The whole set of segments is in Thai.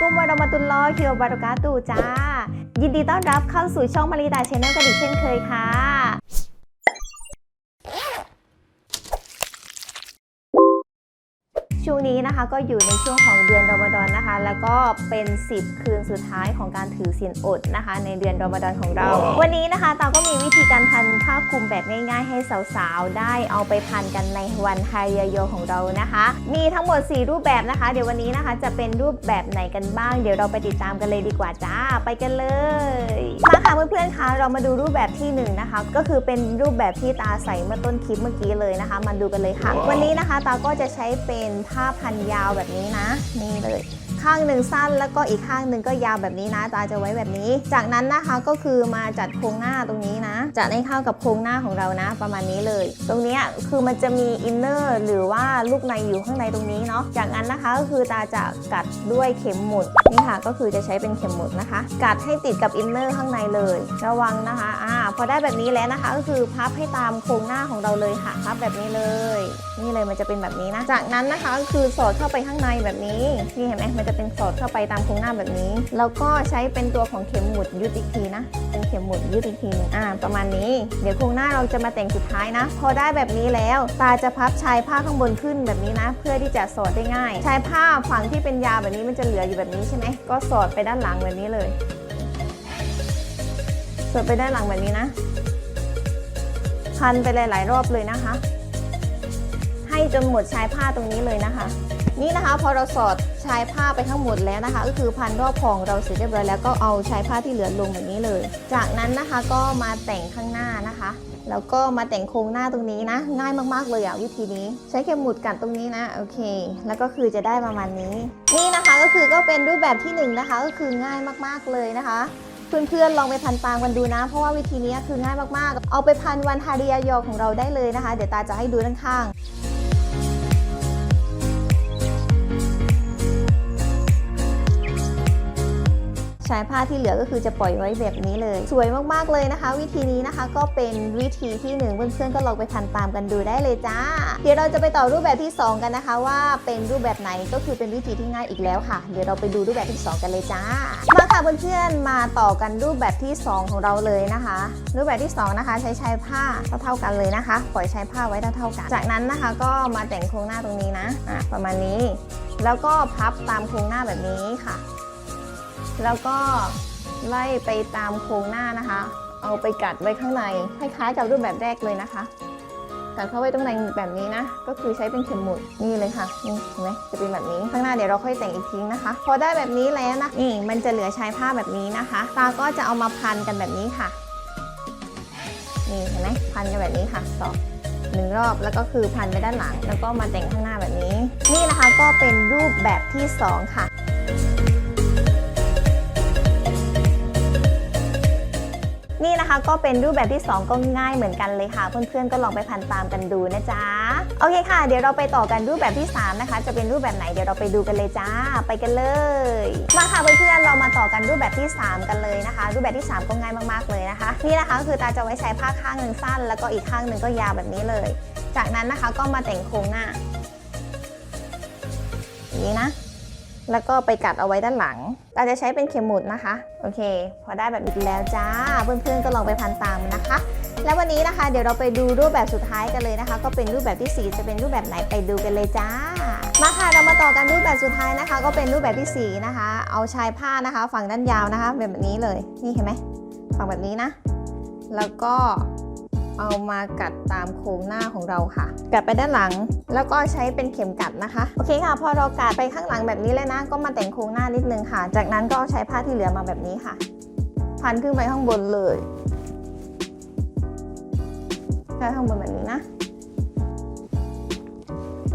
กุมวะเราะมะตุลลอฮิวะบารากาตูฮ์จ้า ยินดีต้อนรับเข้าสู่ช่องมาริตาชแนลกันอีกเช่นเคยค่ะ ช่วงนี้นะคะก็อยู่ในช่วงของเดือนรอมฎอนนะคะ แล้วก็เป็น 10 คืนสุดท้ายของการถือศีลอดนะคะ ในเดือนรอมฎอนของเรา วันนี้นะคะตาก็มีวิธีการพันผ้า คลุมแบบง่าย ๆ ให้สาวๆ ได้เอาไปพันกันในวันฮายาโยของเรานะคะ มีทั้งหมด 4 รูปแบบนะคะ เดี๋ยววันนี้นะคะจะเป็นรูปแบบไหนกันบ้าง เดี๋ยวเราไปติดตามกันเลยดีกว่าจ้าไปกันเลยมาค่ะเพื่อนๆคะเรามาดูรูปแบบที่หนึ่งนะคะก็คือเป็นรูปแบบที่ตาใส่เมื่อต้นคลิปเมื่อกี้เลยนะคะมาดูกันเลยค่ะ วันนี้นะคะตาก็จะใช้เป็นผ้าพันยาวแบบนี้นะนี่เลย ข้างหนึ่งสั้นแล้วก็อีกข้างหนึ่งก็ยาวแบบนี้นะตาจะไว้แบบนี้ จากนั้นนะคะก็คือมาจัดโครงหน้าตรงนี้นะจะให้เข้ากับโครงหน้าของเรานะ ประมาณนี้เลย ตรงนี้คือมันจะมีอินเนอร์หรือว่าลูกในอยู่ข้างในตรงนี้เนาะจากนั้นนะคะก็คือตาจะกัดด้วยเข็มหมุดนี่ค่ะก็คือจะใช้เป็นเข็มหมุดนะคะ กัดให้ติดกับอินเนอร์ข้างในเลย ระวังนะคะอ่าพอได้แบบนี้แล้วนะคะ ก็คือพับให้ตามโครงหน้าของเราเลยค่ะพับแบบนี้เลย นี่เลยมันจะเป็นแบบนี้นะ จากนั้นนะคะก็คือสอดเข้าไปข้างในแบบนี้นี่เห็นไหมมันจะเป็นสอดเข้าไปตามโครงหน้าแบบนี้ แล้วก็ใช้เป็นตัวของเข็มหมุดยึดอีกทีนะ เป็นเข็มหมุดยืดอีกทีนึงอ่า ประมาณนี้ เดี๋ยวโครงหน้าเราจะมาแต่งสุดท้ายนะ พอได้แบบนี้แล้ว ตาจะพับชายผ้าข้างบนขึ้นแบบนี้นะ เพื่อที่จะสอดได้ง่าย ชายผ้าฝั่งที่เป็นยาวแบบนี้มันจะเหลืออยู่แบบนี้ใช่ไหมก็สอดไปด้านหลังแบบนี้เลย สอดไปด้านหลังแบบนี้นะ พันไปหลาย ๆ รอบเลยนะคะ ให้จนหมดชายผ้าตรงนี้เลยนะคะ นี่นะคะพอเราสอด ชายผ้าไปทั้งหมดแล้วนะคะ ก็คือพันรอบของเราเสร็จเรียบร้อยแล้วก็เอาชายผ้าที่เหลือลงแบบนี้เลย จากนั้นนะคะก็มาแต่งข้างหน้านะคะ แล้วก็มาแต่งโครงหน้าตรงนี้นะ ง่ายมากๆเลยอะวิธีนี้ ใช้เข็มหมุดกัดตรงนี้นะโอเค แล้วก็คือจะได้ประมาณนี้ นี่นะคะก็คือก็เป็นรูปแบบที่หนึ่งนะคะก็คือง่ายมากๆเลยนะคะเพื่อนๆ ลองไปพันตามกันดูนะ เพราะว่าวิธีนี้คือง่ายมากๆ เอาไปพันวันฮาเริยยอของเราได้เลยนะคะ เดี๋ยวตาจะให้ดูด้านข้าง ชายผ้าที่เหลือก็คือจะปล่อยไว้แบบนี้เลย สวยมากๆเลยนะคะ วิธีนี้นะคะก็เป็นวิธีที่หนึ่งเพื่อนๆก็ลองไปพันตามกันดูได้เลยจ้า เดี๋ยวเราจะไปต่อรูปแบบที่ 2 กันนะคะ ว่าเป็นรูปแบบไหนก็คือเป็นวิธีที่ง่ายอีกแล้วค่ะ เดี๋ยวเราไปดูรูปแบบที่ 2 กันเลยจ้ามาค่ะเพื่อนๆมาต่อกันรูปแบบที่ 2 ของเราเลยนะคะ รูปแบบที่ 2 นะคะ ใช้ชายผ้าเท่าๆกันเลยนะคะ ปล่อยชายผ้าไว้เท่าๆกัน จากนั้นนะคะก็มาแต่งโครงหน้าตรงนี้นะะประมาณนี้ แล้วก็พับตามโครงหน้าแบบนี้ค่ะ แล้วก็ไล่ไปตามโครงหน้านะคะ เอาไปกัดไว้ข้างในคล้ายๆกับรูปแบบแรกเลยนะคะกัดเข้าไว้ตรงในแบบนี้นะ ก็คือใช้เป็นเข็มหมุดนี่เลยค่ะนี่เห็นไหมจะเป็นแบบนี้ข้างหน้าเดี๋ยวเราค่อยแต่งอีกทีนะคะ พอได้แบบนี้แล้วนะนี่มันจะเหลือชายผ้าแบบนี้นะคะตาก็จะเอามาพันกันแบบนี้ค่ะนี่เห็นไหมพันกันแบบนี้ค่ะสองหนึ่งรอบแล้วก็คือพันไปด้านหลัง แล้วก็มาแต่งข้างหน้าแบบนี้ นี่นะคะก็เป็นรูปแบบที่สองค่ะ นี่นะคะก็เป็นรูปแบบที่ 2 ก็ง่ายเหมือนกันเลยค่ะ เพื่อนๆก็ลองไปพันตามกันดูนะจ๊ะโอเคค่ะ เดี๋ยวเราไปต่อกันรูปแบบที่ 3 นะคะ จะเป็นรูปแบบไหนเดี๋ยวเราไปดูกันเลยจ้า ไปกันเลย มาค่ะเพื่อนๆเรามาต่อกันรูปแบบที่ 3 กันเลยนะคะ รูปแบบที่ 3 ก็ง่ายมากๆเลยนะคะ นี่นะคะคือตาจะไว้ใช้ผ้าข้างหนึ่งสั้น แล้วก็อีกข้างหนึ่งก็ยาวแบบนี้เลย จากนั้นนะคะก็มาแต่งโครงหน้าอย่างนี้นะ แล้วก็ไปกัดเอาไว้ด้านหลัง เราจะใช้เป็นเข็มหมุดนะคะ โอเค พอได้แบบนี้แล้วจ้า เพื่อนๆก็ลองไปพันตามนะคะ และวันนี้นะคะ เดี๋ยวเราไปดูรูปแบบสุดท้ายกันเลยนะคะ ก็เป็นรูปแบบที่ 4 จะเป็นรูปแบบไหนไปดูกันเลยจ้า มาค่ะ เรามาต่อกันรูปแบบสุดท้ายนะคะ ก็เป็นรูปแบบที่4นะคะ เอาชายผ้านะคะ ฝั่งด้านยาวนะคะ แบบนี้เลย นี่เห็นไหมฝั่งแบบนี้นะ แล้วก็ เอามากัดตามโครงหน้าของเราค่ะ กัดไปด้านหลัง แล้วก็ใช้เป็นเข็มกัดนะคะ โอเคค่ะ พอเรากัดไปข้างหลังแบบนี้เลยนะ ก็มาแต่งโครงหน้านิดนึงค่ะ จากนั้นก็เอาใช้ผ้าที่เหลือมาแบบนี้ค่ะ พันขึ้นไปข้างบนเลยแค่ข้างบนแบบนี้นะ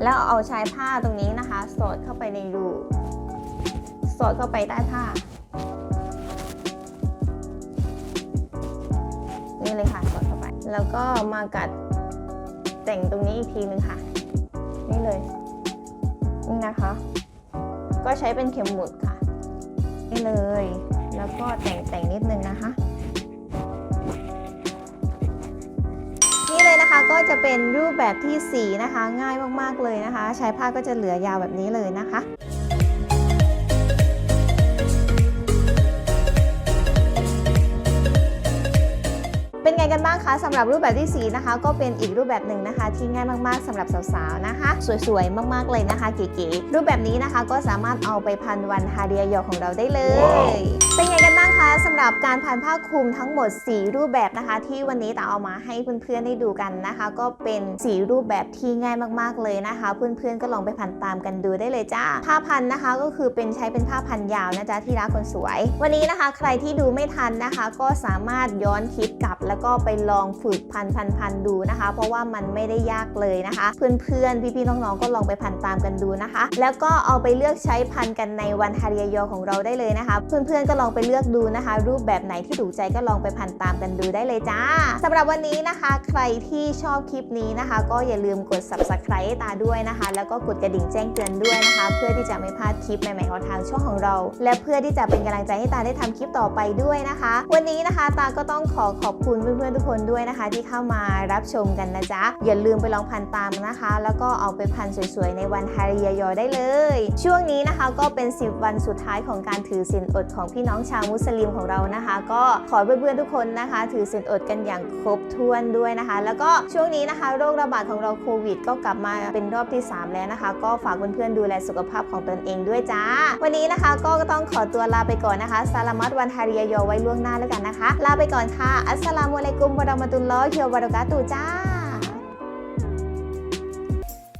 แล้วเอาชายผ้าตรงนี้นะคะ สอดเข้าไปในรู สอดเข้าไปใต้ผ้านี่เลยค่ะสอดเข้าไป แล้วก็มากัดแต่งตรงนี้อีกทีนึงค่ะ นี่เลย นี่นะคะ ก็ใช้เป็นเข็มหมุดค่ะ นี่เลย แล้วก็แต่งแต่งนิดนึงนะคะ นี่เลยนะคะก็จะเป็นรูปแบบที่ 4 นะคะ ง่ายมากๆเลยนะคะ ใช้ผ้าก็จะเหลือยาวแบบนี้เลยนะคะ กันบ้างคะสำหรับรูปแบบที่ 4 นะคะ ก็เป็นอีกรูปแบบหนึ่งนะคะ ที่ง่ายมากๆสำหรับสาวๆนะคะ สวยๆ มากๆเลยนะคะเก๋ๆรูปแบบนี้นะคะก็สามารถเอาไปพันวันฮาเดียยอของเราได้เลยเป็นไงกันบ้างคะสำหรับการพันผ้าคลุมทั้งหมด 4 รูปแบบนะคะ ที่วันนี้ตาเอามาให้เพื่อนๆได้ดูกันนะคะ ก็เป็น 4 รูปแบบที่ง่ายมากๆเลยนะคะ เพื่อนๆก็ลองไปพันตามกันดูได้เลยจ้าผ้าพันนะคะก็คือเป็นใช้เป็นผ้าพันยาวนะจ๊ะที่รักคนสวย วันนี้นะคะ ใครที่ดูไม่ทันนะคะ ก็สามารถย้อนคลิปกลับแล้วก็ไปลองฝึกพันพันพันดูนะคะ เพราะว่ามันไม่ได้ยากเลยนะคะ เพื่อนๆ พี่ๆ น้องๆ ก็ลองไปพันตามกันดูนะคะ แล้วก็เอาไปเลือกใช้พันกันในวันฮาริยยอของเราได้เลยนะคะ เพื่อนๆ ก็ลองไปเลือกดูนะคะ รูปแบบไหนที่ถูกใจก็ลองไปพันตามกันดูได้เลยจ้าสำหรับวันนี้นะคะ ใครที่ชอบคลิปนี้นะคะ ก็อย่าลืมกด subscribe ตาด้วยนะคะ แล้วก็กดกระดิ่งแจ้งเตือนด้วยนะคะ เพื่อที่จะไม่พลาดคลิปใหม่ๆของทางช่องของเรา และเพื่อที่จะเป็นกำลังใจให้ตาได้ทำคลิปต่อไปด้วยนะคะ วันนี้นะคะตาก็ต้องขอขอบคุณณเพื่อนๆทุกคนด้วยนะคะ ที่เข้ามารับชมกันนะจ๊ะ อย่าลืมไปลองพันตามนะคะ แล้วก็เอาไปพันสวยๆ ในวันฮาริยยอได้เลย ช่วงนี้นะคะก็เป็น 10 วันสุดท้ายของการถือศีลอดของพี่น้องชาวมุสลิมของเรานะคะ ก็ขอเพื่อนๆทุกคนนะคะ ถือศีลอดกันอย่างครบถ้วนด้วยนะคะ แล้วก็ช่วงนี้นะคะโรคระบาดของเราโควิด ก็กลับมาเป็นรอบที่ 3 แล้วนะคะ ก็ฝากเพื่อนๆดูแลสุขภาพของตนเองด้วยจ้า วันนี้นะคะก็ต้องขอตัวลาไปก่อนนะคะสลามัตวันฮาริยยอไว้ล่วงหน้าแล้วกันนะคะ ลาไปก่อนค่ะอัสสลามามุอะลัยกุมบะเราะมะตุลลอฮิวะบะเราะกาตุจ้า